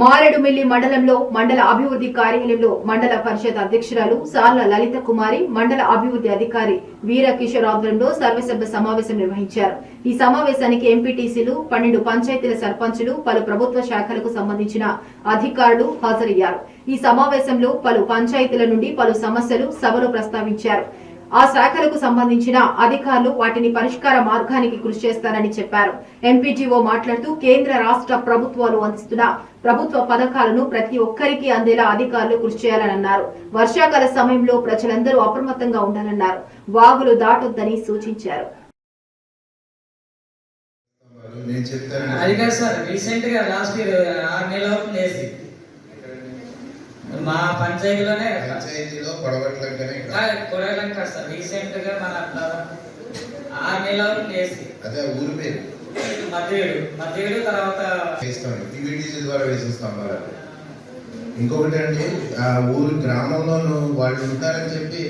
మారేడుమిల్లి మండలంలో మండల అభివృద్ధి కార్యాలయంలో మండల పరిషత్ అధ్యక్షురాలు సార్ల లలిత కుమారి మండల అభివృద్ధి అధికారి వీర కిషోర్ ఆధ్వర్యంలో సర్వసభ్య సమావేశం నిర్వహించారు. ఈ సమావేశానికి ఎంపీటీసీలు పన్నెండు పంచాయతీల సర్పంచులు పలు ప్రభుత్వ శాఖలకు సంబంధించిన అధికారులు హాజరయ్యారు. ఈ సమావేశంలో పలు పంచాయతీల నుండి పలు సమస్యలు సభలో ప్రస్తావించారు. ఆ శాఖలకు సంబంధించిన అధికారులు వాటిని పరిష్కార మార్గానికి కృషి చేస్తారని చెప్పారు. ఎంపీటీఓ మాట్లాడుతూ కేంద్ర రాష్ట్ర ప్రభుత్వాలు అందిస్తున్న ప్రభుత్వ పథకాలను ప్రతి ఒక్కరికి అందేలా అధికారులు కృషి చేయాలని అన్నారు వర్షాకాల సమయంలో ప్రజలందరూ అప్రమత్తంగా ఉండాలన్నారు. వాగులు దాటొద్దని సూచించారు. నేను చెప్తాను. అది కాదు సార్ రీసెంట్గా లాస్ట్ ఇయర్ ఆరు నెలల అవుతుంది మా పంచాయతీలోనే పంచాయతీలో పొడగట్లంకనే కొడగలం కాదు సార్ రీసెంట్గా మన ఆరు నెలల వేసి అదే ఊరి పేరు. మధ్యడు మధ్యడు తర్వాత వేస్తాం ద్వారా వేసిస్తాం వాళ్ళకి ఇంకొకటి అండి ఆ ఊరు గ్రామంలోనూ వాళ్ళు ఉంటారని చెప్పి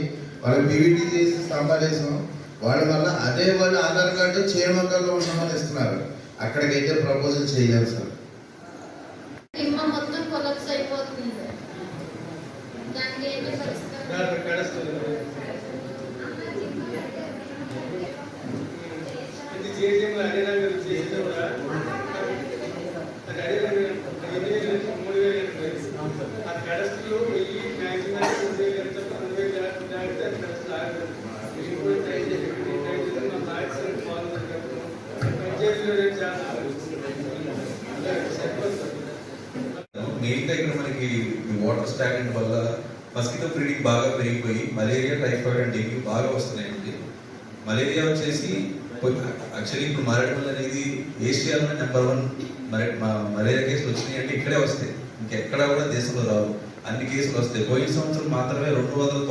వాళ్ళకి పీవీటీ చేసి స్తంభాలేసాం వాళ్ళ వల్ల అదే వాళ్ళు ఆధార్ కార్డు చేయమక్కల్లో ఉన్న వాళ్ళు ఇస్తున్నారు. అక్కడికైతే ప్రపోజల్ చేయలేము సార్. ఇది చేసేమో అడిగినా మీరు చేసినా కూడా అది అడిగినా మీరు ఎన్ని వేలు నుంచి మూడు వేలు ఉంటుంది ఆ కడస్టులో వెయ్యి మ్యాక్సిమం రెండు వేలు ఎంత రెండు వేలు దాటితే అది కడస్టు ఆగదు మీరు ఇప్పుడు ట్రై చేసి ట్రై చేసి మా మ్యాక్సిమం ఫాలో పంచాయతీలో రేపు చేస్తారు సరిపోతుంది మెయిన్ గా ఇక్కడ మనకి ఈ వాటర్ స్టాగ్నెంట్ వల్ల మస్కిటో బ్రీడింగ్ బాగా పెరిగిపోయి మలేరియా టైఫాయిడ్ అండ్ డెంగ్యూ బాగా వస్తున్నాయండి మలేరియా వచ్చేసి యాక్చువల్లీ ఇప్పుడు మరడమల్ అనేది ఏషియాలోనే నెంబర్ వన్ మరి మలేరియా కేసులు వచ్చినాయి అంటే ఇక్కడే వస్తాయి. ఇంకెక్కడ కూడా దేశంలో రావు. అన్ని కేసులు వస్తాయి. పోయిన సంవత్సరం మాత్రమే రెండు వందల